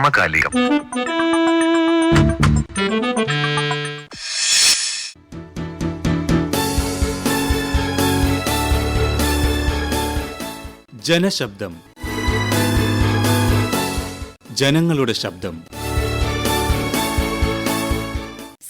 സമകാലികം. ജനശബ്ദം. ജനങ്ങളുടെ ശബ്ദം.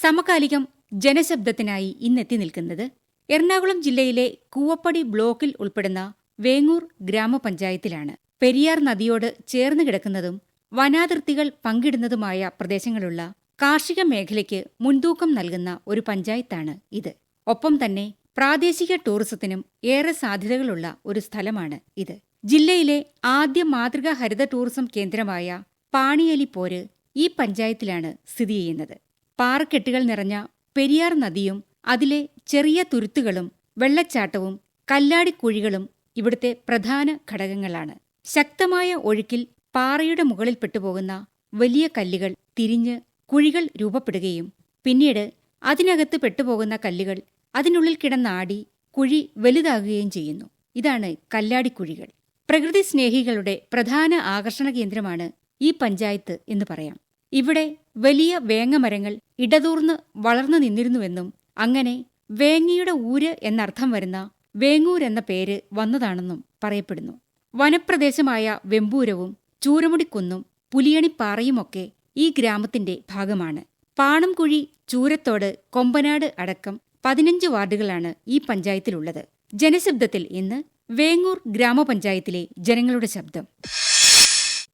സമകാലികം ജനശബ്ദത്തിനായി ഇന്നെത്തി നിൽക്കുന്നത് എറണാകുളം ജില്ലയിലെ കൂവപ്പടി ബ്ലോക്കിൽ ഉൾപ്പെടുന്ന വേങ്ങൂർ ഗ്രാമപഞ്ചായത്തിലാണ്. പെരിയാർ നദിയോട് ചേർന്ന് കിടക്കുന്നതും വനാതിർത്തികൾ പങ്കിടുന്നതുമായ പ്രദേശങ്ങളുള്ള കാർഷിക മേഖലയ്ക്ക് മുൻതൂക്കം നൽകുന്ന ഒരു പഞ്ചായത്താണ് ഇത്. ഒപ്പം തന്നെ പ്രാദേശിക ടൂറിസത്തിനും ഏറെ സാധ്യതകളുള്ള ഒരു സ്ഥലമാണ് ഇത്. ജില്ലയിലെ ആദ്യ മാതൃകാ ഹരിത ടൂറിസം കേന്ദ്രമായ പാണിയലിപ്പോര് ഈ പഞ്ചായത്തിലാണ് സ്ഥിതി ചെയ്യുന്നത്. പാറക്കെട്ടുകൾ നിറഞ്ഞ പെരിയാർ നദിയും അതിലെ ചെറിയ തുരുത്തുകളും വെള്ളച്ചാട്ടവും കല്ലാടിക്കുഴികളും ഇവിടുത്തെ പ്രധാന ഘടകങ്ങളാണ്. ശക്തമായ ഒഴുക്കിൽ പാറയുടെ മുകളിൽ പെട്ടുപോകുന്ന വലിയ കല്ലുകൾ തിരിഞ്ഞ് കുഴികൾ രൂപപ്പെടുകയും പിന്നീട് അതിനകത്ത് പെട്ടുപോകുന്ന കല്ലുകൾ അതിനുള്ളിൽ കിടന്നാടി കുഴി വലുതാകുകയും ചെയ്യുന്നു. ഇതാണ് കല്ലാടിക്കുഴികൾ. പ്രകൃതി സ്നേഹികളുടെ പ്രധാന ആകർഷണ കേന്ദ്രമാണ് ഈ പഞ്ചായത്ത് എന്ന് പറയാം. ഇവിടെ വലിയ വേങ്ങമരങ്ങൾ ഇടതൂർന്ന് വളർന്നു നിന്നിരുന്നുവെന്നും അങ്ങനെ വേങ്ങയുടെ ഊര് എന്നർത്ഥം വരുന്ന വേങ്ങൂർ എന്ന പേര് വന്നതാണെന്നും പറയപ്പെടുന്നു. വനപ്രദേശമായ വെമ്പൂരവും ചൂരമുടിക്കുന്നും പുലിയണിപ്പാറയുമൊക്കെ ഈ ഗ്രാമത്തിന്റെ ഭാഗമാണ്. പാണംകുഴി ചൂരത്തോട് കൊമ്പനാട് അടക്കം പതിനഞ്ച് വാർഡുകളാണ് ഈ പഞ്ചായത്തിലുള്ളത്. ജനശബ്ദത്തിൽ ഇന്ന് വേങ്ങൂർ ഗ്രാമപഞ്ചായത്തിലെ ജനങ്ങളുടെ ശബ്ദം.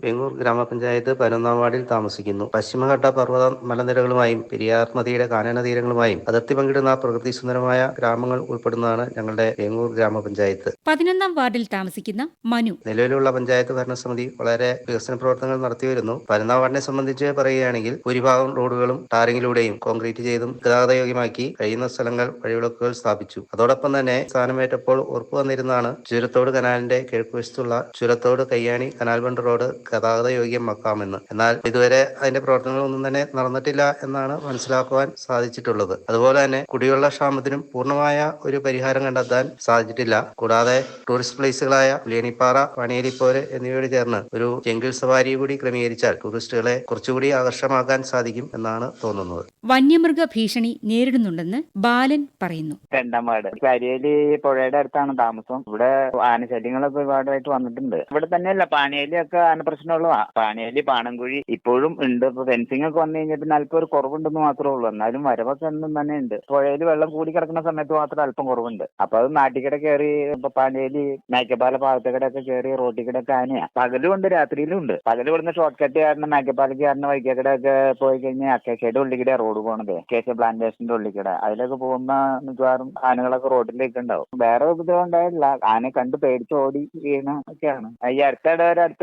വെങ്ങൂർ ഗ്രാമപഞ്ചായത്ത് പതിനൊന്നാം വാർഡിൽ താമസിക്കുന്നു. പശ്ചിമഘട്ട പർവത മലനിരകളുമായും പെരിയാർ നദിയുടെ കാനന തീരങ്ങളുമായും അതിർത്തി പങ്കിടുന്ന പ്രകൃതി സുന്ദരമായ ഗ്രാമങ്ങൾ ഉൾപ്പെടുന്നതാണ് ഞങ്ങളുടെ വെങ്ങൂർ ഗ്രാമപഞ്ചായത്ത്. പതിനൊന്നാം വാർഡിൽ താമസിക്കുന്ന മനു. നിലവിലുള്ള പഞ്ചായത്ത് ഭരണസമിതി വളരെ വികസന പ്രവർത്തനങ്ങൾ നടത്തിവരുന്നു പതിനൊന്നാം വാർഡിനെ സംബന്ധിച്ച് പറയുകയാണെങ്കിൽ ഭൂരിഭാഗം റോഡുകളും ടാറിങ്ങിലൂടെയും കോൺക്രീറ്റ് ചെയ്തും ഗതാഗതയോഗ്യമാക്കി കഴിയുന്ന സ്ഥലങ്ങൾ വഴിവിളക്കുകൾ സ്ഥാപിച്ചു. അതോടൊപ്പം തന്നെ സ്ഥാനമേറ്റപ്പോൾ ഉറപ്പു വന്നിരുന്നതാണ് ചുരത്തോട് കനാലിന്റെ കിഴക്കുവശത്തുള്ള Churathode Kayyani canal bund road ഗതാഗത യോഗ്യമാക്കാമെന്ന് എന്നാൽ ഇതുവരെ അതിന്റെ പ്രവർത്തനങ്ങളൊന്നും തന്നെ നടന്നിട്ടില്ല എന്നാണ് മനസ്സിലാക്കുവാൻ സാധിച്ചിട്ടുള്ളത്. അതുപോലെ തന്നെ കുടിവെള്ള ക്ഷാമത്തിനും പൂർണമായ ഒരു പരിഹാരം കണ്ടെത്താൻ സാധിച്ചിട്ടില്ല. കൂടാതെ ടൂറിസ്റ്റ് പ്ലേസുകളായ പുലിയണിപ്പാറ പണിയരിപ്പോര് എന്നിവയോട് ചേർന്ന് ഒരു ജംഗിൾ സവാരി കൂടി ക്രമീകരിച്ചാൽ ടൂറിസ്റ്റുകളെ കുറച്ചുകൂടി ആകർഷമാക്കാൻ സാധിക്കും എന്നാണ് തോന്നുന്നത്. വന്യമൃഗ ഭീഷണി നേരിടുന്നുണ്ടെന്ന് ബാലൻ പറയുന്നു. രണ്ടാം വാർഡ് കരിയേലി പുഴയുടെ അടുത്താണ് താമസം. ഇവിടെ ആനശല്യങ്ങളൊക്കെ ഒരുപാടായിട്ട് വന്നിട്ടുണ്ട്. ഇവിടെ തന്നെയല്ല പാണിയേലിയൊക്കെ ആന പ്രശ്നമുള്ളതാ പാനേലി പാണൻകുഴി ഇപ്പോഴും ഉണ്ട്. ഇപ്പൊ ഫെൻസിംഗ് ഒക്കെ വന്നു കഴിഞ്ഞാൽ പിന്നെ അല്പം ഒരു കുറവുണ്ടെന്ന് മാത്രമേ ഉള്ളൂ. എന്നാലും വരവൊക്കെ എന്നും തന്നെ ഉണ്ട്. പുഴയിൽ വെള്ളം കൂടി കിടക്കുന്ന സമയത്ത് മാത്രം അല്പം കുറവുണ്ട്. അപ്പൊ അത് നാട്ടിക്കട കയറി ഇപ്പൊ പാനേലി മേക്കപ്പാല ഭാഗത്തേക്കടെ ഒക്കെ കയറി റോട്ടിൽ ഒക്കെ ആനയാ. പകലും ഉണ്ട് രാത്രിയിലും ഉണ്ട്. പകൽ ഇവിടുന്ന് ഷോർട്ട് കട്ട് കാരണം മേക്കപ്പാലയ്ക്ക് കാരണം വൈക്കക്കട ഒക്കെ പോയി കഴിഞ്ഞാൽ അക്കേഷയുടെ ഉള്ളിക്കടെ റോഡ് പോണത്. അക്കേഷ്യ പ്ലാന്റേഷന്റെ ഉള്ളിക്കട. അതിലൊക്കെ പോകുന്ന മിക്കവാറും ആനകളൊക്കെ റോഡിലേക്ക് ഉണ്ടാവും വേറെ ഉപദ്രവം ഉണ്ടായിട്ടില്ല ആന കണ്ട് പേടിച്ച് ഓടി വീണ ഒക്കെയാണ് ഈ അടുത്തിടെ അടുത്ത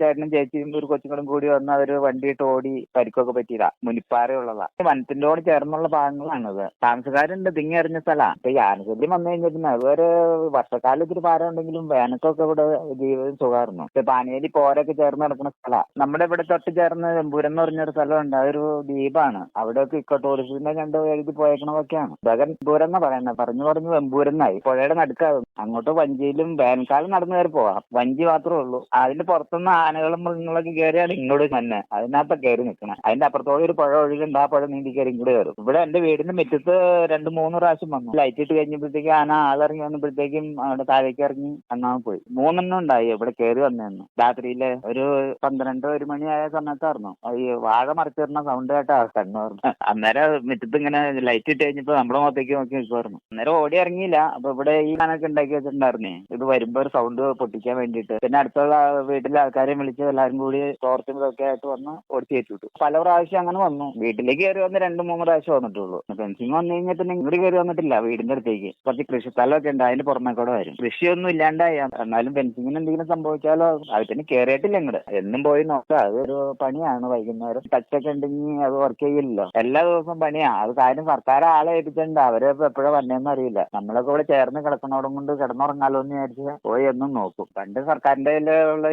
ചേട്ടനും ചേച്ചിയും ഒരു കൊച്ചുങ്ങളും കൂടി വന്ന് അവർ വണ്ടിയിട്ട് ഓടി പരിക്കൊക്കെ പറ്റിയതാ. മുനിപ്പാറയുള്ളതാ. വനത്തിനോട് ചേർന്നുള്ള ഭാഗങ്ങളാണിത്. താമസക്കാരുണ്ട് തിങ്ങി എറിഞ്ഞ സ്ഥലമാണ് ഇപ്പൊ യാനശല്യം വന്നു കഴിഞ്ഞാൽ പിന്നെ അതുവരെ വർഷക്കാലം ഇത്തിരി ഭാരം ഉണ്ടെങ്കിലും വേനൽക്കൊക്കെ ഇവിടെ ജീവിതം സുഖമായിരുന്നു. ഇപ്പൊ പാനേലി പോരൊക്കെ ചേർന്ന് നടക്കുന്ന സ്ഥലാ. നമ്മുടെ ഇവിടെ തൊട്ട് ചേർന്ന് വെമ്പൂരം എന്ന് പറഞ്ഞൊരു സ്ഥലമുണ്ട്. അതൊരു ദ്വീപാണ്. അവിടെയൊക്കെ ഇക്കോ ടൂറിസ്റ്റിന്റെ കണ്ട് എഴുതി പോയേക്കണതൊക്കെയാണ്. ഇതൊക്കെ വെമ്പൂരം എന്നാ പറയുന്നത് പറഞ്ഞു പറഞ്ഞു വെമ്പൂരെന്നായി പുഴയുടെ നടുക്കാവും അങ്ങോട്ട് വഞ്ചിയിലും വേനൽക്കാലം നടന്നു കയറി പോവാം. വഞ്ചി മാത്രമേ ഉള്ളൂ. അതിന്റെ പുറത്തുനിന്ന് ആനകളും മൃഗങ്ങളൊക്കെ കയറിയാണ് ഇങ്ങോട്ട് തന്നെ. അതിനകത്ത് കയറി നിൽക്കണം. അതിന്റെ അപ്പുറത്തോടെ ഒരു പുഴ ഒഴുകുണ്ട് ആ പുഴ നീന്തി കയറി ഇങ്ങോട്ട് കയറും ഇവിടെ എന്റെ വീടിന്റെ മുറ്റത്ത് രണ്ട് മൂന്ന് പ്രാവശ്യം വന്നു. ലൈറ്റ് ഇട്ട് കഴിഞ്ഞപ്പോഴത്തേക്ക് ആന ആളിറങ്ങി വന്നപ്പോഴത്തേക്കും അവിടെ താഴേക്ക് ഇറങ്ങി അങ്ങാൻ പോയി. മൂന്നെണ്ണം ഉണ്ടായി ഇവിടെ കയറി വന്നിരുന്നു രാത്രിയിലെ ഒരു പന്ത്രണ്ട് ഒരു മണിയായ സമയത്തായിരുന്നു. ഈ വാഴ മറിച്ചിരുന്ന സൗണ്ട് കേട്ടാ കണ്ണു പറഞ്ഞു അന്നേരം മുറ്റത്ത് ഇങ്ങനെ ലൈറ്റ് ഇട്ട് കഴിഞ്ഞപ്പോ നമ്മുടെ മുഖത്തേക്ക് നോക്കി നിൽക്കുമായിരുന്നു അന്നേരം ഓടി ഇറങ്ങിയില്ല. അപ്പൊ ഇവിടെ ഈ ആനൊക്കെ ഉണ്ടാക്കി വെച്ചിട്ടുണ്ടായിരുന്നേ. ഇത് വരുമ്പോ ഒരു സൗണ്ട് പൊട്ടിക്കാൻ വേണ്ടിയിട്ട്. പിന്നെ അടുത്തുള്ള വീട്ടിലെ ആൾക്കാരെ വിളിച്ച് എല്ലാരും കൂടി ടോർച്ചും ഇതൊക്കെ ആയിട്ട് വന്ന് ഓടിച്ച് കയറ്റിവിട്ടു. പല പ്രാവശ്യം അങ്ങനെ വന്നു. വീട്ടിലേക്ക് കയറി വന്ന് രണ്ട് മൂന്ന് പ്രാവശ്യം വന്നിട്ടുള്ളൂ. ഫെൻസിങ് വന്നു കഴിഞ്ഞാൽ പിന്നെ ഇങ്ങോട്ട് കയറി വന്നിട്ടില്ല. വീടിന്റെ അടുത്തേക്ക്. കുറച്ച് കൃഷി സ്ഥലമൊക്കെ ഉണ്ട്. അതിന്റെ പുറമെ കൂടെ വരും. കൃഷിയൊന്നും ഇല്ലാണ്ടായി. എന്നാലും ഫെൻസിങ്ങിന് എന്തെങ്കിലും സംഭവിച്ചാലോ? അത് പിന്നെ കയറിയിട്ടില്ല ഇങ്ങോട്ട്. എന്നും പോയി നോക്കാം. അതൊരു പണിയാണ്. വൈകുന്നേരം ടച്ചൊക്കെ ഉണ്ടെങ്കിൽ അത് വർക്ക് ചെയ്യില്ലല്ലോ. എല്ലാ ദിവസവും പണിയാ. അത് കാര്യം സർക്കാർ ആളെ ഏൽപ്പിച്ചിട്ടുണ്ട് അവരെ എപ്പോഴാ വന്നേന്ന് അറിയില്ല. നമ്മളൊക്കെ ഇവിടെ ചേർന്ന് കിടക്കണോടും കൊണ്ട് കിടന്നുറങ്ങാലോ എന്ന് വിചാരിച്ച് പോയി എന്നും നോക്കും. പണ്ട് സർക്കാരിന്റെ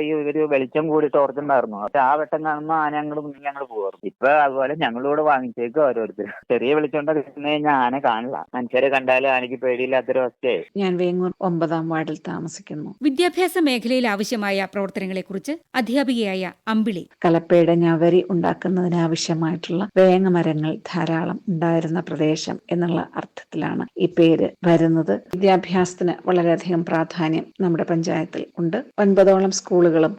ഈ ഒരു വെളിച്ചം വെളിച്ചം കൂടി തോർത്തുണ്ടായിരുന്നു പക്ഷെ ആ വെട്ടം കാണുമ്പോൾ ആന ഞങ്ങൾ മുന്നിൽ ഞങ്ങൾ പോകാറുണ്ട് ഇപ്പൊ അതുപോലെ ഞങ്ങളിവിടെ വാങ്ങിച്ചേക്കും ഓരോരുത്തർ ചെറിയ വെളിച്ചം കൊണ്ട് നിന്ന് കഴിഞ്ഞാൽ ആന കാണില്ല. മനുഷ്യരെ കണ്ടാലും ആനയ്ക്ക് പേടിയില്ലാത്തൊരു അവസ്ഥയായി. ഞാൻ വേങ്ങൂർ ഒമ്പതാം വാർഡിൽ താമസിക്കുന്നു. വിദ്യാഭ്യാസ മേഖലയിൽ ആവശ്യമായ പ്രവർത്തനങ്ങളെ കുറിച്ച് അധ്യാപികയായ അമ്പിളി. കലപ്പയുടെ ഞവരി ഉണ്ടാക്കുന്നതിനാവശ്യമായിട്ടുള്ള വേങ്ങ മരങ്ങൾ ധാരാളം ഉണ്ടായിരുന്ന പ്രദേശം എന്നുള്ള അർത്ഥത്തിലാണ് ഈ പേര് വരുന്നത്. വിദ്യാഭ്യാസത്തിന് വളരെയധികം പ്രാധാന്യം നമ്മുടെ പഞ്ചായത്തിൽ ഉണ്ട്. ഒൻപതോളം സ്കൂളുകളും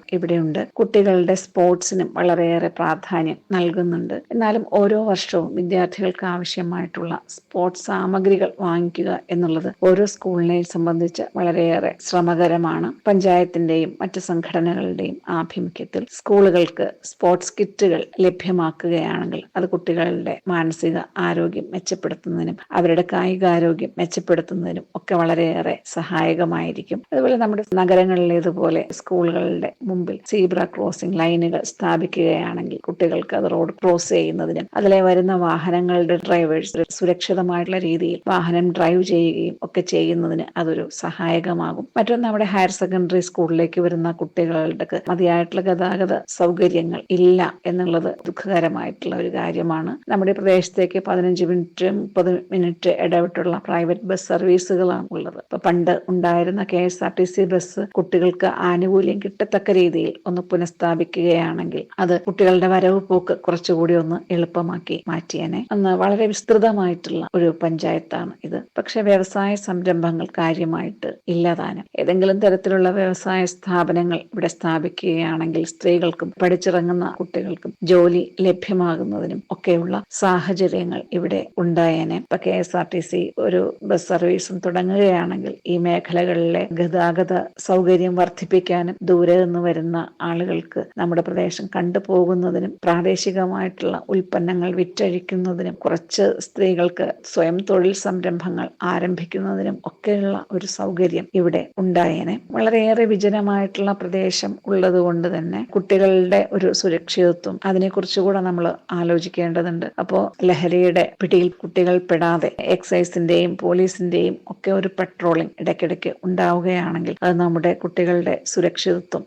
ഇവിടെയുണ്ട് കുട്ടികളുടെ സ്പോർട്സിനും വളരെയേറെ പ്രാധാന്യം നൽകുന്നുണ്ട്. എന്നാലും ഓരോ വർഷവും വിദ്യാർത്ഥികൾക്ക് ആവശ്യമായിട്ടുള്ള സ്പോർട്സ് സാമഗ്രികൾ വാങ്ങിക്കുക എന്നുള്ളത് ഓരോ സ്കൂളിനെയും സംബന്ധിച്ച് വളരെയേറെ ശ്രമകരമാണ്. പഞ്ചായത്തിന്റെയും മറ്റ് സംഘടനകളുടെയും ആഭിമുഖ്യത്തിൽ സ്കൂളുകൾക്ക് സ്പോർട്സ് കിറ്റുകൾ ലഭ്യമാക്കുകയാണെങ്കിൽ അത് കുട്ടികളുടെ മാനസിക ആരോഗ്യം മെച്ചപ്പെടുത്തുന്നതിനും അവരുടെ കായികാരോഗ്യം മെച്ചപ്പെടുത്തുന്നതിനും ഒക്കെ വളരെയേറെ സഹായകമായിരിക്കും. അതുപോലെ നമ്മുടെ നഗരങ്ങളിലേതുപോലെ സ്കൂളുകളുടെ മുമ്പിൽ സീബ്ര ക്രോസിംഗ് ലൈനുകൾ സ്ഥാപിക്കുകയാണെങ്കിൽ കുട്ടികൾക്ക് അത് റോഡ് ക്രോസ് ചെയ്യുന്നതിനും അതിലെ വരുന്ന വാഹനങ്ങളുടെ ഡ്രൈവേഴ്സ് സുരക്ഷിതമായിട്ടുള്ള രീതിയിൽ വാഹനം ഡ്രൈവ് ചെയ്യുകയും ഒക്കെ ചെയ്യുന്നതിന് അതൊരു സഹായകമാകും. മറ്റൊന്ന് നമ്മുടെ ഹയർ സെക്കൻഡറി സ്കൂളിലേക്ക് വരുന്ന കുട്ടികളുടെ മതിയായിട്ടുള്ള ഗതാഗത സൗകര്യങ്ങൾ ഇല്ല എന്നുള്ളത് ദുഃഖകരമായിട്ടുള്ള ഒരു കാര്യമാണ്. നമ്മുടെ പ്രദേശത്തേക്ക് പതിനഞ്ച് മിനിറ്റ് മുപ്പത് മിനിറ്റ് ഇടവിട്ടുള്ള പ്രൈവറ്റ് ബസ് സർവീസുകളാണ് ഉള്ളത്. ഇപ്പൊ പണ്ട് ഉണ്ടായിരുന്ന K S R T C bus കുട്ടികൾക്ക് ആനുകൂല്യം കിട്ടത്തക്ക രീതിയിൽ ഒന്ന് പുനഃസ്ഥാപിക്കുകയാണെങ്കിൽ അത് കുട്ടികളുടെ വരവ് പോക്ക് കുറച്ചുകൂടി ഒന്ന് എളുപ്പമാക്കി മാറ്റിയനെ. അന്ന് വളരെ വിസ്തൃതമായിട്ടുള്ള ഒരു പഞ്ചായത്താണ് ഇത്. പക്ഷെ വ്യവസായ സംരംഭങ്ങൾ കാര്യമായിട്ട് ഇല്ലതാനും. ഏതെങ്കിലും തരത്തിലുള്ള വ്യവസായ സ്ഥാപനങ്ങൾ ഇവിടെ സ്ഥാപിക്കുകയാണെങ്കിൽ സ്ത്രീകൾക്കും പഠിച്ചിറങ്ങുന്ന കുട്ടികൾക്കും ജോലി ലഭ്യമാകുന്നതിനും ഒക്കെയുള്ള സാഹചര്യങ്ങൾ ഇവിടെ ഉണ്ടായേനെ. ഇപ്പൊ K S R T C ഒരു ബസ് സർവീസും തുടങ്ങുകയാണെങ്കിൽ ഈ മേഖലകളിലെ ഗതാഗത സൗകര്യം വർദ്ധിപ്പിക്കാനും ദൂരെ നിന്ന് വരുന്ന ആളുകൾക്ക് നമ്മുടെ പ്രദേശം കണ്ടുപോകുന്നതിനും പ്രാദേശികമായിട്ടുള്ള ഉൽപ്പന്നങ്ങൾ വിറ്റഴിക്കുന്നതിനും കുറച്ച് സ്ത്രീകൾക്ക് സ്വയം തൊഴിൽ സംരംഭങ്ങൾ ആരംഭിക്കുന്നതിനും ഒക്കെയുള്ള ഒരു സൗകര്യം ഇവിടെ ഉണ്ടായേനെ. വളരെയേറെ വിജനമായിട്ടുള്ള പ്രദേശം ഉള്ളത് കൊണ്ട് തന്നെ കുട്ടികളുടെ ഒരു സുരക്ഷിതത്വം അതിനെക്കുറിച്ച് കൂടെ നമ്മൾ ആലോചിക്കേണ്ടതുണ്ട്. അപ്പോൾ ലഹരിയുടെ പിടിയിൽ കുട്ടികൾ പെടാതെ എക്സൈസിന്റെയും പോലീസിന്റെയും ഒക്കെ ഒരു പെട്രോളിംഗ് ഇടയ്ക്കിടയ്ക്ക് ഉണ്ടാവുകയാണെങ്കിൽ അത് നമ്മുടെ കുട്ടികളുടെ സുരക്ഷിതത്വം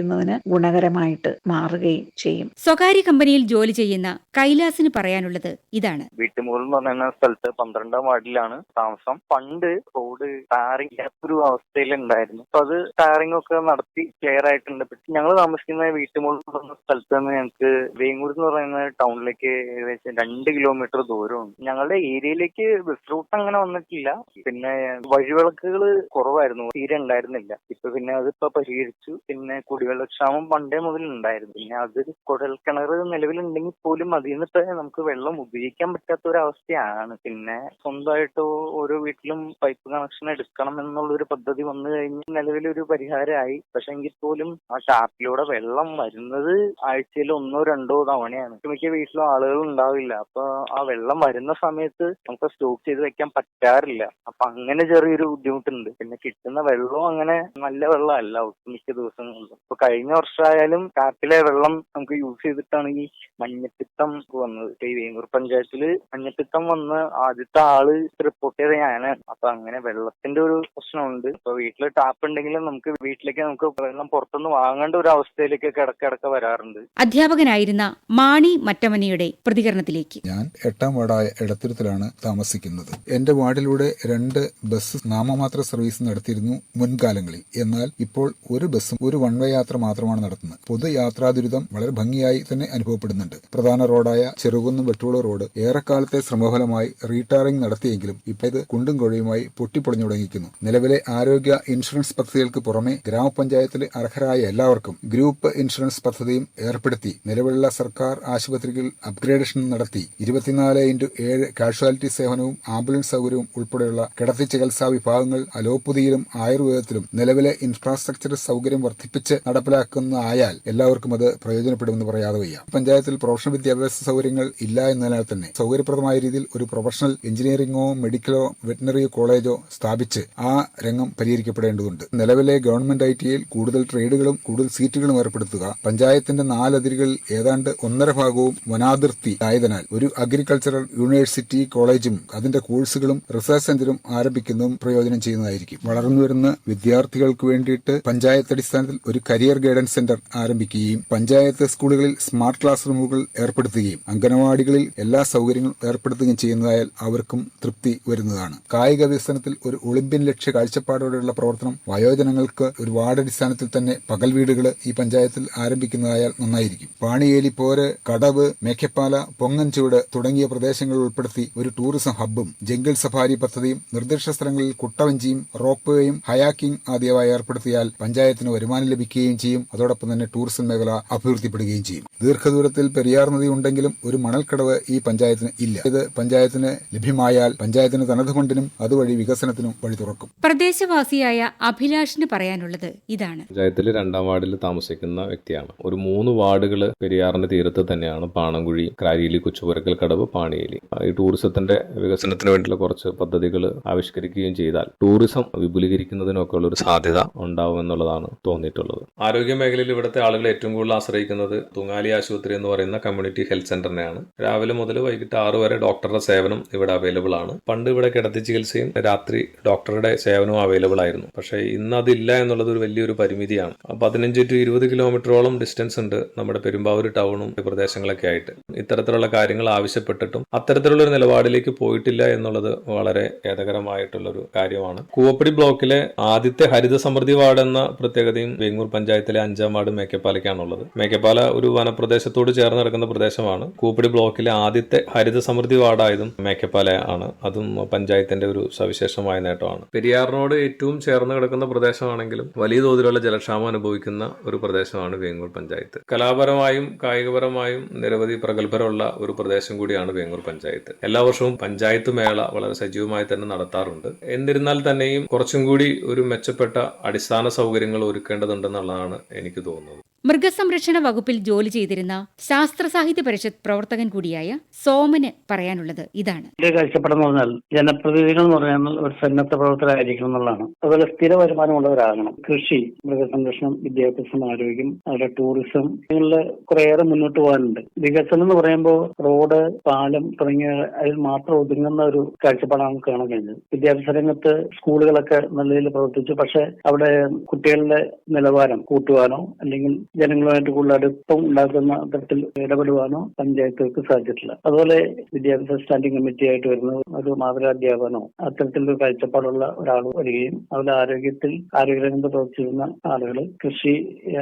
വർദ്ധിപ്പിക്കുന്നതിന് ഗുണകരമായിട്ട് മാറുകയും ചെയ്യും. സ്വകാര്യ കമ്പനിയിൽ ജോലി ചെയ്യുന്ന കൈലാസിന് പറയാനുള്ളത് ഇതാണ്. വീട്ടുമുകൾ എന്ന് പറയുന്ന സ്ഥലത്ത് പന്ത്രണ്ടാം വാർഡിലാണ് താമസം. പണ്ട് റോഡ് ടാറിംഗ് ഒരു അവസ്ഥയിൽ ഉണ്ടായിരുന്നു അപ്പൊ അത് ടാറിംഗ് ഒക്കെ നടത്തി ക്ലിയർ ആയിട്ടുണ്ട്. പക്ഷെ ഞങ്ങൾ താമസിക്കുന്ന വീട്ടുമുകൾ എന്ന് പറയുന്ന സ്ഥലത്ത് നിന്ന് ഞങ്ങൾക്ക് വേങ്ങൂർ എന്ന് പറയുന്ന ടൗണിലേക്ക് ഏകദേശം രണ്ട് കിലോമീറ്റർ ദൂരമുണ്ട്. ഞങ്ങളുടെ ഏരിയയിലേക്ക് ബസ് റൂട്ട് അങ്ങനെ വന്നിട്ടില്ല. പിന്നെ വഴിവിളക്കുകൾ കുറവായിരുന്നു. തീരെ ഉണ്ടായിരുന്നില്ല. ഇപ്പൊ പിന്നെ അതിപ്പോ പരിഹരിച്ചു. പിന്നെ കുടിവെള്ളക്ഷാമം പണ്ടേ മുതൽ ഉണ്ടായിരുന്നു പിന്നെ അത് കുഴൽക്കിണർ കിണർ നിലവിലുണ്ടെങ്കിൽ പോലും അതിൽ നിന്ന് ഇപ്പൊ നമുക്ക് വെള്ളം ഉപയോഗിക്കാൻ പറ്റാത്ത ഒരു അവസ്ഥയാണ് പിന്നെ സ്വന്തമായിട്ട് ഓരോ വീട്ടിലും പൈപ്പ് കണക്ഷൻ എടുക്കണം എന്നുള്ള ഒരു പദ്ധതി വന്നു കഴിഞ്ഞ് നിലവിലൊരു പരിഹാരമായി. പക്ഷെ എങ്കിൽ പോലും ആ ടാപ്പിലൂടെ വെള്ളം വരുന്നത് ആഴ്ചയിൽ ഒന്നോ രണ്ടോ തവണയാണ്. മിക്ക വീട്ടിലും ആളുകൾ ഉണ്ടാവില്ല. അപ്പൊ ആ വെള്ളം വരുന്ന സമയത്ത് നമുക്ക് സ്റ്റോക്ക് ചെയ്ത് വെക്കാൻ പറ്റാറില്ല. അപ്പൊ അങ്ങനെ ചെറിയൊരു ബുദ്ധിമുട്ടുണ്ട്. പിന്നെ കിട്ടുന്ന വെള്ളവും അങ്ങനെ നല്ല വെള്ളമല്ല ഒട്ടുമിക്ക ദിവസങ്ങളിലും. ഇപ്പൊ കഴിഞ്ഞ വർഷമായാലും ടാപ്പിലെ വെള്ളം നമുക്ക് യൂസ് ചെയ്തിട്ടാണ് ഈ മഞ്ഞപ്പിത്തം വന്നത്. ഇപ്പൊ ഈ വേങ്ങൂർ പഞ്ചായത്തിൽ മഞ്ഞപ്പിത്തം വന്ന് ആദ്യത്തെ ആൾ റിപ്പോർട്ട് ചെയ്ത ഞാനാണ്. അപ്പൊ അങ്ങനെ വെള്ളത്തിന്റെ ഒരു പ്രശ്നമുണ്ട്. ഇപ്പൊ വീട്ടിൽ ടാപ്പ് ഉണ്ടെങ്കിലും നമുക്ക് വീട്ടിലേക്ക് നമുക്ക് വെള്ളം പുറത്തുനിന്ന് വാങ്ങേണ്ട ഒരു അവസ്ഥയിലേക്ക് കിടക്കിടക്ക് വരാറുണ്ട്. അധ്യാപകനായിരുന്ന മാണി മറ്റമനിയുടെ പ്രതികരണത്തിലേക്ക്. ഞാൻ എട്ടാം വാർഡായ എടത്തുരുത്തിലാണ് താമസിക്കുന്നത്. എന്റെ വാർഡിലൂടെ രണ്ട് ബസ് നാമമാത്ര സർവീസ് നടത്തിയിരുന്നു മുൻകാലങ്ങളിൽ. എന്നാൽ ഇപ്പോൾ ഒരു ബസ്സും ഒരു വൺ വേ യാത്ര മാത്രമാണ് നടത്തുന്നത്. പൊതുയാത്രാ ദുരിതം വളരെ ഭംഗിയായി തന്നെ അനുഭവപ്പെടുന്നുണ്ട്. പ്രധാന റോഡായ ചെറുകുന്നം വെട്ടുകുള റോഡ് ഏറെക്കാലത്തെ ശ്രമഫലമായി റീടാറിംഗ് നടത്തിയെങ്കിലും ഇപ്പോൾ ഇത് കുണ്ടും കൊഴയുമായി പൊട്ടിപ്പൊളിഞ്ഞു തുടങ്ങിയിരിക്കുന്നു. നിലവിലെ ആരോഗ്യ ഇൻഷുറൻസ് പദ്ധതികൾക്ക് പുറമെ ഗ്രാമപഞ്ചായത്തിലെ അർഹരായ എല്ലാവർക്കും ഗ്രൂപ്പ് ഇൻഷുറൻസ് പദ്ധതിയും ഏർപ്പെടുത്തി നിലവിലുള്ള സർക്കാർ ആശുപത്രികൾ അപ്ഗ്രേഡേഷൻ നടത്തി. ഇരുപത്തിനാല് ഇന്റു ഏഴ് കാഷ്വാലിറ്റി സേവനവും ആംബുലൻസ് സൗകര്യവും ഉൾപ്പെടെയുള്ള കിടത്തി ചികിത്സാ വിഭാഗങ്ങൾ അലോപ്പതിയിലും ആയുർവേദത്തിലും നിലവിലെ ഇൻഫ്രാസ്ട്രക്ചർ സൗകര്യം വർദ്ധിപ്പിച്ച് നടപ്പിലാക്കുന്നതായാൽ എല്ലാവർക്കും അത് പ്രയോജനപ്പെടുമെന്ന് പറയാതെ വയ്യ. പഞ്ചായത്തിൽ പ്രൊഫഷണൽ വിദ്യാഭ്യാസ സൗകര്യങ്ങൾ ഇല്ല എന്നതിനാൽ തന്നെ സൗകര്യപ്രദമായ രീതിയിൽ ഒരു പ്രൊഫഷണൽ എഞ്ചിനീയറിംഗോ മെഡിക്കലോ വെറ്റിനറി കോളേജോ സ്ഥാപിച്ച് ആ രംഗം പരിഹരിക്കപ്പെടേണ്ടതുണ്ട്. നിലവിലെ ഗവൺമെന്റ് ഐ ടിയിൽ കൂടുതൽ ട്രേഡുകളും കൂടുതൽ സീറ്റുകളും ഏർപ്പെടുത്തുക പഞ്ചായത്തിന്റെ നാലതിരുകളിൽ ഏതാണ്ട് ഒന്നര ഭാഗവും വനാതിർത്തി ആയതിനാൽ ഒരു അഗ്രികൾച്ചറൽ യൂണിവേഴ്സിറ്റി കോളേജും അതിന്റെ കോഴ്സുകളും റിസർച്ച് സെന്ററും ആരംഭിക്കുന്നതും പ്രയോജനം ചെയ്യുന്നതായിരിക്കും. വളർന്നുവരുന്ന വിദ്യാർത്ഥികൾക്ക് വേണ്ടിയിട്ട് പഞ്ചായത്ത് അടിസ്ഥാനത്തിൽ ഒരു കരിയർ കരിയർ ഗൈഡൻസ് സെന്റർ ആരംഭിക്കുകയും പഞ്ചായത്ത് സ്കൂളുകളിൽ സ്മാർട്ട് ക്ലാസ് റൂമുകൾ ഏർപ്പെടുത്തുകയും അംഗനവാടികളിൽ എല്ലാ സൗകര്യങ്ങളും ഏർപ്പെടുത്തുകയും ചെയ്യുന്നതായാൽ അവർക്കും തൃപ്തി വരുന്നതാണ്. കായിക വികസനത്തിൽ ഒരു ഒളിമ്പ്യൻ ലക്ഷ്യ കാഴ്ചപ്പാടോടെയുള്ള പ്രവർത്തനം വയോജനങ്ങൾക്ക് ഒരു വാർഡടിസ്ഥാനത്തിൽ തന്നെ പകൽ വീടുകൾ ഈ പഞ്ചായത്തിൽ ആരംഭിക്കുന്നതായാൽ നന്നായിരിക്കും. പാണിയേലി പോര് കടവ് മേഘപ്പാല പൊങ്ങൻചുവട് തുടങ്ങിയ പ്രദേശങ്ങൾ ഉൾപ്പെടുത്തി ഒരു ടൂറിസം ഹബ്ബും ജംഗിൾ സഫാരി പദ്ധതിയും നിർദ്ദിഷ്ട സ്ഥലങ്ങളിൽ കുട്ടവഞ്ചിയും റോപ്പ് വേയും ഹയാക്കിംഗ് ആദ്യമായി ഏർപ്പെടുത്തിയാൽ പഞ്ചായത്തിന് വരുമാനം ലഭിക്കുകയും ചെയ്യും. അതോടൊപ്പം തന്നെ ടൂറിസം മേഖല അഭിവൃദ്ധിപ്പെടുകയും ചെയ്യും. ദീർഘദൂരത്തിൽ പെരിയാർ നദി ഉണ്ടെങ്കിലും ഒരു മണൽക്കടവ് ഈ പഞ്ചായത്തിന് ഇല്ല. ഇത് പഞ്ചായത്തിന് ലഭ്യമായാൽ പഞ്ചായത്തിന് തനത് ഫണ്ടിനും അതുവഴി വികസനത്തിനും വഴി തുറക്കും. പ്രദേശവാസിയായ അഭിലാഷിന് പറയാനുള്ളത് ഇതാണ്. പഞ്ചായത്തിൽ രണ്ടാം വാർഡിൽ താമസിക്കുന്ന വ്യക്തിയാണ്. ഒരു മൂന്ന് വാർഡുകൾ പെരിയാറിന്റെ തീരത്ത് തന്നെയാണ് പാണങ്കുഴി ക്രാരിയിലി കൊച്ചുപുരക്കൽ കടവ് പാണിയേലി. ഈ ടൂറിസത്തിന്റെ വികസനത്തിന് വേണ്ടിയുള്ള കുറച്ച് പദ്ധതികൾ ആവിഷ്കരിക്കുകയും ചെയ്താൽ ടൂറിസം വിപുലീകരിക്കുന്നതിനൊക്കെ ഉള്ള ഒരു സാധ്യത ഉണ്ടാവും എന്നുള്ളതാണ് തോന്നിയിട്ടുള്ളത്. ആരോഗ്യ മേഖലയിൽ ഇവിടുത്തെ ആളുകൾ ഏറ്റവും കൂടുതൽ ആശ്രയിക്കുന്നത് തുങ്ങാലി ആശുപത്രി എന്ന് പറയുന്ന കമ്മ്യൂണിറ്റി ഹെൽത്ത് സെന്ററിനെയാണ് രാവിലെ മുതൽ വൈകിട്ട് ആറ് വരെ ഡോക്ടറുടെ സേവനം ഇവിടെ അവൈലബിൾ ആണ്. പണ്ട് ഇവിടെ കിടത്തി ചികിത്സയും രാത്രി ഡോക്ടറുടെ സേവനവും അവൈലബിൾ ആയിരുന്നു. പക്ഷേ ഇന്ന് അതില്ല എന്നുള്ളത് ഒരു വലിയൊരു പരിമിതിയാണ്. പതിനഞ്ച് ടു ഇരുപത് കിലോമീറ്ററോളം ഡിസ്റ്റൻസ് ഉണ്ട് നമ്മുടെ പെരുമ്പാവൂർ ടൗണും പ്രദേശങ്ങളൊക്കെ ആയിട്ട്. ഇത്തരത്തിലുള്ള കാര്യങ്ങൾ ആവശ്യപ്പെട്ടിട്ടും അത്തരത്തിലുള്ള ഒരു നിലപാടിലേക്ക് പോയിട്ടില്ല എന്നുള്ളത് വളരെ ഖേദകരമായിട്ടുള്ള ഒരു കാര്യമാണ്. കൂവപ്പടി ബ്ലോക്കിലെ ആദ്യത്തെ ഹരിത സമൃദ്ധി വാർഡ് എന്ന പ്രത്യേകതയും വേങ്ങൂർ പഞ്ചായത്തിലെ അഞ്ചാം വാർഡ് മേക്കപ്പാലയ്ക്കാണുള്ളത്. മേക്കപ്പാല ഒരു വനപ്രദേശത്തോട് ചേർന്ന് നടക്കുന്ന പ്രദേശമാണ്. കൂപ്പടി ബ്ലോക്കിലെ ആദ്യത്തെ ഹരിത സമൃദ്ധി വാർഡായതും മേക്കപ്പാല ആണ്. അതും പഞ്ചായത്തിന്റെ ഒരു സവിശേഷമായ നേട്ടമാണ്. പെരിയാറിനോട് ഏറ്റവും ചേർന്ന് കിടക്കുന്ന പ്രദേശമാണെങ്കിലും വലിയ തോതിലുള്ള ജലക്ഷാമം അനുഭവിക്കുന്ന ഒരു പ്രദേശമാണ് വേങ്ങൂർ പഞ്ചായത്ത്. കലാപരമായും കായികപരമായും നിരവധി പ്രഗത്ഭരുള്ള ഒരു പ്രദേശം കൂടിയാണ് വേങ്ങൂർ പഞ്ചായത്ത്. എല്ലാ വർഷവും പഞ്ചായത്ത് മേള വളരെ സജീവമായി തന്നെ നടത്താറുണ്ട്. എന്നിരുന്നാൽ തന്നെയും കുറച്ചും കൂടി ഒരു മെച്ചപ്പെട്ട അടിസ്ഥാന സൗകര്യങ്ങൾ ഒരുക്കേണ്ടതുണ്ടെന്നുള്ളതാണ് എനിക്ക് തോന്നുന്നത്. മൃഗസംരക്ഷണ വകുപ്പിൽ ജോലി ചെയ്തിരുന്ന ശാസ്ത്ര സാഹിത്യ പരിഷത്ത് പ്രവർത്തകൻ കൂടിയായ സോമന് പറയാനുള്ളത് ഇതാണ്. എന്റെ കാഴ്ചപ്പാടെന്ന് പറഞ്ഞാൽ ജനപ്രതിനിധികൾ എന്ന് പറഞ്ഞാൽ ഒരു സന്നദ്ധ പ്രവർത്തകരായിരിക്കണം എന്നുള്ളതാണ്. അതുപോലെ സ്ഥിര വരുമാനമുള്ളവരാകണം. കൃഷി മൃഗസംരക്ഷണം വിദ്യാഭ്യാസം ആരോഗ്യം അതുപോലെ ടൂറിസം ഇങ്ങനെയുള്ള കുറേയേറെ മുന്നോട്ട് പോകാനുണ്ട്. വികസനം എന്ന് പറയുമ്പോൾ റോഡ് പാലം തുടങ്ങിയ അതിൽ മാത്രം ഒതുങ്ങുന്ന ഒരു കാഴ്ചപ്പാടാണ് കാണാൻ കഴിഞ്ഞത്. വിദ്യാഭ്യാസ രംഗത്ത് സ്കൂളുകളൊക്കെ നല്ല രീതിയിൽ പ്രവർത്തിച്ചു. പക്ഷെ അവിടെ കുട്ടികളുടെ നിലവാരം കൂട്ടുവാനോ അല്ലെങ്കിൽ ജനങ്ങളുമായിട്ട് കൂടുതൽ അടുപ്പം ഉണ്ടാക്കുന്ന തരത്തിൽ ഇടപെടുവാനോ പഞ്ചായത്തുകൾക്ക് സാധിച്ചിട്ടില്ല. അതുപോലെ വിദ്യാഭ്യാസ സ്റ്റാൻഡിംഗ് കമ്മിറ്റി ആയിട്ട് വരുന്ന ഒരു മാതൃകാധ്യാപനോ അത്തരത്തിലൊരു കാഴ്ചപ്പാടുള്ള ഒരാൾ വരികയും അതുപോലെ ആരോഗ്യത്തിൽ ആരോഗ്യരംഗത്ത് പ്രവർത്തിച്ചിരുന്ന ആളുകൾ കൃഷി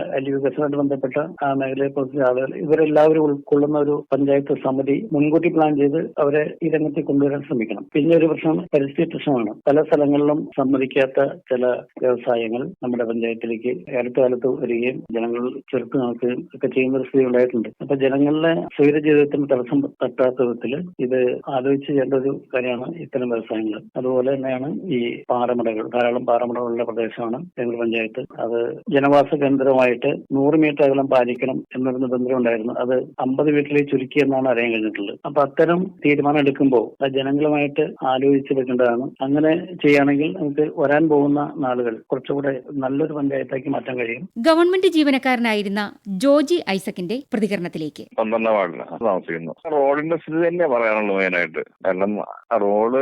അല്ലെങ്കിൽ വികസനമായിട്ട് ബന്ധപ്പെട്ട ആ മേഖലയെ പ്രവർത്തിച്ച ആളുകൾ ഇവരെല്ലാവരും ഉൾക്കൊള്ളുന്ന ഒരു പഞ്ചായത്ത് സമിതി മുൻകൂട്ടി പ്ലാൻ ചെയ്ത് അവരെ ഈ രംഗത്തിൽ കൊണ്ടുവരാൻ ശ്രമിക്കണം. പിന്നെ ഒരു പ്രശ്നം പരിസ്ഥിതി പ്രശ്നമാണ്. പല സ്ഥലങ്ങളിലും സമ്മതിക്കാത്ത ചില വ്യവസായങ്ങൾ നമ്മുടെ പഞ്ചായത്തിലേക്ക് അടുത്ത കാലത്ത് വരികയും ജനങ്ങൾ നോക്കുകയും ഒക്കെ ചെയ്യുന്ന ഒരു സ്ഥിതി ഉണ്ടായിട്ടുണ്ട്. അപ്പൊ ജനങ്ങളുടെ സ്വൈര ജീവിതത്തിന് തടസ്സം തട്ടാത്ത വിധത്തിൽ ഇത് ആലോചിച്ച് ചെയ്യേണ്ട ഒരു കാര്യമാണ് ഇത്തരം വ്യവസായങ്ങൾ. അതുപോലെ തന്നെയാണ് ഈ പാറമടകൾ. ധാരാളം പാറമടകളുള്ള പ്രദേശമാണ് ബംഗളൂർ പഞ്ചായത്ത്. അത് ജനവാസ കേന്ദ്രമായിട്ട് നൂറ് മീറ്റർ അകലം പാലിക്കണം എന്നൊരു നിബന്ധന ഉണ്ടായിരുന്നു. അത് അമ്പത് വീട്ടിലേക്ക് ചുരുക്കി എന്നാണ് അറിയാൻ കഴിഞ്ഞിട്ടുള്ളത്. അപ്പൊ അത്തരം തീരുമാനം എടുക്കുമ്പോൾ അത് ജനങ്ങളുമായിട്ട് ആലോചിച്ച് വെക്കേണ്ടതാണ്. അങ്ങനെ ചെയ്യുകയാണെങ്കിൽ നമുക്ക് വരാൻ പോകുന്ന നാളുകൾ കുറച്ചുകൂടെ നല്ലൊരു പഞ്ചായത്താക്കി മാറ്റാൻ കഴിയും. ഗവൺമെന്റ് ജീവനക്കാരനായിരുന്ന ജോജി ഐസക്കിന്റെ പ്രതികരണത്തിലേക്ക്. പന്ത്രണ്ടാം വാർഡിൽ താമസിക്കുന്നു. റോഡിന്റെ സ്ഥിതി തന്നെ പറയാനുള്ളൂ മെയിനായിട്ട് കാരണം റോഡ്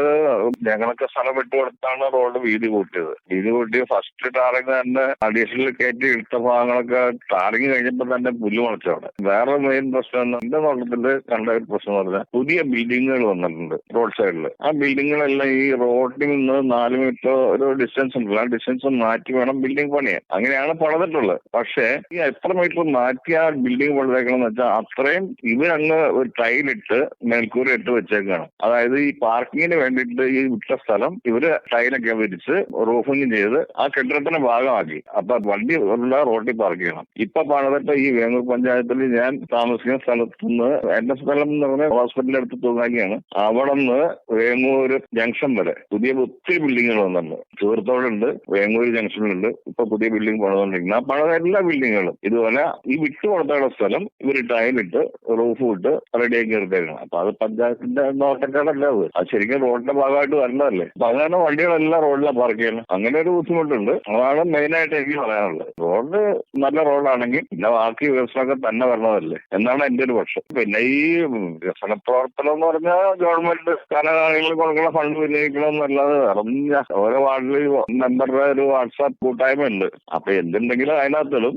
ഞങ്ങളൊക്കെ സ്ഥലം വിട്ടുകൊടുത്താണ് റോഡ് വീതി കൂട്ടിയത്. വീതി കൂട്ടി ഫസ്റ്റ് ടാറിങ് തന്നെ അഡീഷണൽ കയറ്റി എടുത്ത ഭാഗങ്ങളൊക്കെ ടാറിങ് കഴിഞ്ഞപ്പോൾ തന്നെ പുല്ല് മുളച്ചവിടെ വേറെ മെയിൻ പ്രശ്നം എന്റെ നോട്ടത്തിൽ കണ്ട ഒരു പ്രശ്നം എന്ന് പറഞ്ഞാൽ പുതിയ ബിൽഡിങ്ങുകൾ വന്നിട്ടുണ്ട് റോഡ് സൈഡിൽ ആ ബിൽഡിങ്ങുകളെല്ലാം ഈ റോഡിൽ നിന്ന് നാല് മീറ്റർ ഒരു ഡിസ്റ്റൻസ് ഉണ്ടല്ലോ. ആ ഡിസ്റ്റൻസ് മാറ്റി വേണം ബിൽഡിംഗ് പണിയാൻ. അങ്ങനെയാണ് പണിതിട്ടുള്ളത്. പക്ഷേ ഈ എത്ര മീറ്റർ മാറ്റിയാൽ ബിൽഡിംഗ് പണിതേക്കണം എന്ന് വെച്ചാൽ അത്രയും ഇവരങ്ങ് ഒരു ടൈലിട്ട് മേൽക്കൂര ഇട്ട് വെച്ചേക്കാണ്. അതായത് ഈ പാർക്കിങ്ങിന് വേണ്ടിയിട്ട് ഈ വിട്ട സ്ഥലം ഇവർ ടൈലൊക്കെ വിരിച്ച് റൂഫിംഗ് ചെയ്ത് ആ കെട്ടിടത്തിന് ഭാഗമാക്കി. അപ്പൊ വണ്ടി ഉള്ള റോഡിൽ പാർക്ക് ചെയ്യണം. ഇപ്പൊ പണിതിട്ട് ഈ വേങ്ങൂർ പഞ്ചായത്തിൽ ഞാൻ താമസിക്കുന്ന സ്ഥലത്തുനിന്ന് എന്റെ സ്ഥലം എന്ന് പറഞ്ഞാൽ ഹോസ്പിറ്റലിന്റെ അടുത്ത് തൂങ്ങാക്കിയാണ് അവിടെ നിന്ന് വേങ്ങൂര് ജംഗ്ഷൻ വരെ പുതിയ ഒത്തിരി ബിൽഡിങ്ങുകൾ വന്നിട്ടുണ്ട്. തീർത്തോടുണ്ട് വേങ്ങൂര് ജംഗ്ഷനിലുണ്ട് ഇപ്പൊ പുതിയ ബിൽഡിംഗ് പണിതുകൊണ്ടിരിക്കുന്നത് ആ പണിത എല്ലാ ബിൽഡിങ്ങുകളും ഇതുപോലെ ഈ വിട്ടു കൊടുത്തുള്ള സ്ഥലം ഇവർ ടൈലിട്ട് റൂഫ് ഇട്ട് റെഡിയാക്കി എടുത്തേക്കണം അപ്പൊ അത് പഞ്ചായത്തിന്റെ നോട്ടക്കേടല്ല അത്. അത് ശരിക്കും റോഡിന്റെ ഭാഗമായിട്ട് വരണ്ടല്ലേ അപ്പൊ അങ്ങനെ വണ്ടികളെല്ലാം റോഡിലാണ് പാർക്ക് ചെയ്യുന്നത് അങ്ങനെ ഒരു ബുദ്ധിമുട്ടുണ്ട്. അതാണ് മെയിൻ ആയിട്ട് എനിക്ക് പറയാനുള്ളത്. റോഡ് നല്ല റോഡാണെങ്കിൽ പിന്നെ ബാക്കി വികസനമൊക്കെ തന്നെ വരണതല്ലേ. എന്നാണ് എന്റെ ഒരു പക്ഷം. പിന്നെ ഈ വികസന പ്രവർത്തനം എന്ന് പറഞ്ഞാൽ ഗവൺമെന്റ് കാലകാലങ്ങളിൽ കൊടുക്കുന്ന ഫണ്ട് വിനിയോഗിക്കണമെന്നല്ലാതെ അറിഞ്ഞ ഓരോ വാർഡിൽ മെമ്പറുടെ ഒരു വാട്സാപ്പ് കൂട്ടായ്മ ഉണ്ട് അപ്പൊ എന്തുണ്ടെങ്കിലും അതിനകത്തിടും.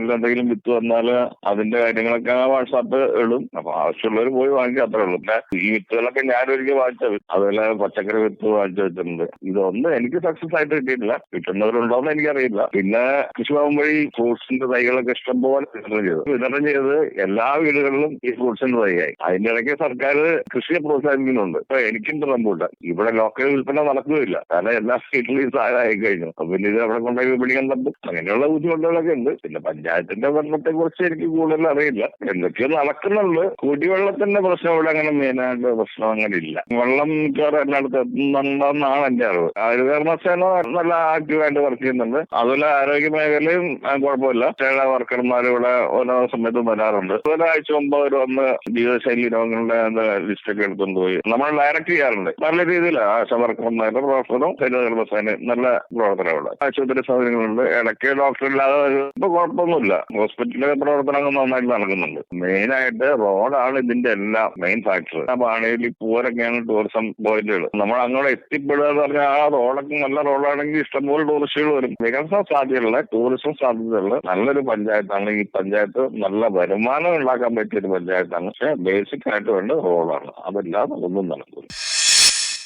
കൃഷിഭവനിൽ എന്തെങ്കിലും വിത്ത് വന്നാൽ അതിന്റെ കാര്യങ്ങളൊക്കെ ആ വാട്സാപ്പ് ഇടും. അപ്പൊ ആവശ്യമുള്ളവർ പോയി വാങ്ങിക്കുക അത്രേ ഉള്ളൂ. പിന്നെ ഈ വിത്തുകളൊക്കെ ഞാൻ ഒരിക്കൽ വാങ്ങിച്ചത്. അതുപോലെ പച്ചക്കറി വിത്ത് വാങ്ങിച്ചു വെച്ചിട്ടുണ്ട്. ഇതൊന്നും എനിക്ക് സക്സസ് ആയിട്ട് കിട്ടിയിട്ടില്ല. കിട്ടുന്നവരുണ്ടോന്ന് എനിക്കറിയില്ല. പിന്നെ കൃഷിഭവൻ വഴി ഫ്രൂട്ട്സിന്റെ തൈകളൊക്കെ ഇഷ്ടംപോലെ വിതരണം ചെയ്തു. വിതരണം ചെയ്ത് എല്ലാ വീടുകളിലും ഈ ഫ്രൂട്ട്സിന്റെ തൈയായി. അതിന്റെ ഇടയ്ക്ക് സർക്കാർ കൃഷിയെ പ്രോത്സാഹിപ്പിക്കുന്നുണ്ട്. ഇപ്പൊ എനിക്കും റംബൂട്ടാൻ. ഇവിടെ ലോക്കൽ വിൽപ്പന നടക്കുകയില്ല. കാരണം എല്ലാ വീട്ടിലും ഈ സാധനം ആയി കഴിഞ്ഞു അപ്പൊ പിന്നെ ഇത് അവിടെ കൊണ്ടുപോയി വിപണിക്കാൻ തപ്പും അങ്ങനെയുള്ള ബുദ്ധിമുട്ടുകളൊക്കെ ഉണ്ട്. പിന്നെ പഞ്ചായത്തിന്റെ ഭരണത്തെ കുറിച്ച് എനിക്ക് കൂടുതൽ അറിയില്ല. എന്തൊക്കെയോ നടക്കുന്നുണ്ട്. കുടിവെള്ളത്തിന്റെ പ്രശ്നം ഇവിടെ അങ്ങനെ മെയിനായിട്ട് പ്രശ്നം അങ്ങനെ ഇല്ല വെള്ളം മിക്കവാറും എല്ലായിടത്തും എത്തുന്നുണ്ടെന്നാണ് എന്റെ അറിവ്. ആയുർവേദസേന നല്ല ആക്റ്റീവായിട്ട് വർക്ക് ചെയ്യുന്നുണ്ട്. അതുപോലെ ആരോഗ്യ മേഖലയും കുഴപ്പമില്ല. ചില വർക്കർമാർ ഇവിടെ ഓരോ സമയത്തും വരാറുണ്ട്. ഒരാഴ്ച മുമ്പ് അവർ വന്ന് ജീവിതശൈലി രോഗങ്ങളുടെ ലിസ്റ്റ് ഒക്കെ എടുത്തുകൊണ്ട് പോയി. നമ്മൾ ഡയറക്റ്റ് ചെയ്യാറുണ്ട്. നല്ല രീതിയിൽ ആശ വർക്കർമാരുടെ പ്രവർത്തനവും ഹരിതകർമ്മസേന നല്ല പ്രവർത്തനം ഇവിടെ. ആശുപത്രി സൗകര്യങ്ങളുണ്ട്. ഇടയ്ക്ക് ഡോക്ടർ ഇല്ലാതെ ഇപ്പൊ കുഴപ്പമൊന്നുമില്ല ഹോസ്പിറ്റലിലെ പ്രവർത്തനങ്ങൾ നന്നായിട്ട് നടക്കുന്നുണ്ട്. മെയിൻ ആയിട്ട് റോഡാണ് ഇതിന്റെ എല്ലാം മെയിൻ ഫാക്ടർ പാണയിൽ പൂരൊക്കെയാണ് ടൂറിസം പോയിന്റുകൾ. നമ്മൾ അങ്ങോട്ട് എത്തിപ്പെടുക എന്ന് പറഞ്ഞാൽ ആ റോഡൊക്കെ നല്ല റോഡാണെങ്കിൽ ഇഷ്ടംപോലെ ടൂറിസ്റ്റുകൾ വരും. വികസന സാധ്യതയുള്ള ടൂറിസം സാധ്യതയുള്ള നല്ലൊരു പഞ്ചായത്താണ്. ഈ പഞ്ചായത്ത് നല്ല വരുമാനം ഉണ്ടാക്കാൻ പറ്റിയ ഒരു പഞ്ചായത്താണ്. പക്ഷെ ബേസിക് ആയിട്ട് വേണ്ട റോഡാണ്. അതല്ലാതെ ഒന്നും നടക്കില്ല.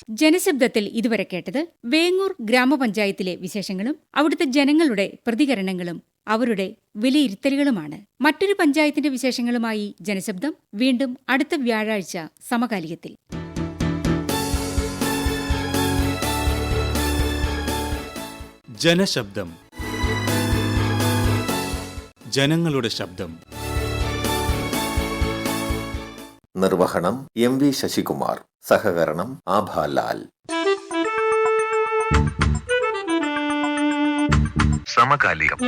ജനശബ്ദത്തിൽ ഇതുവരെ കേട്ടത് വേങ്ങൂർ ഗ്രാമപഞ്ചായത്തിലെ വിശേഷങ്ങളും അവിടുത്തെ ജനങ്ങളുടെ പ്രതികരണങ്ങളും അവരുടെ വിലയിരുത്തലുകളുമാണ്. മറ്റൊരു പഞ്ചായത്തിന്റെ വിശേഷങ്ങളുമായി ജനശബ്ദം വീണ്ടും അടുത്ത വ്യാഴാഴ്ച സമകാലികത്തിൽ. ജനശബ്ദം. ജനങ്ങളുടെ ശബ്ദം. നിർവഹണം എം വി ശശികുമാർ. സഹകരണം ആഭാലാൽ സമകാലികം.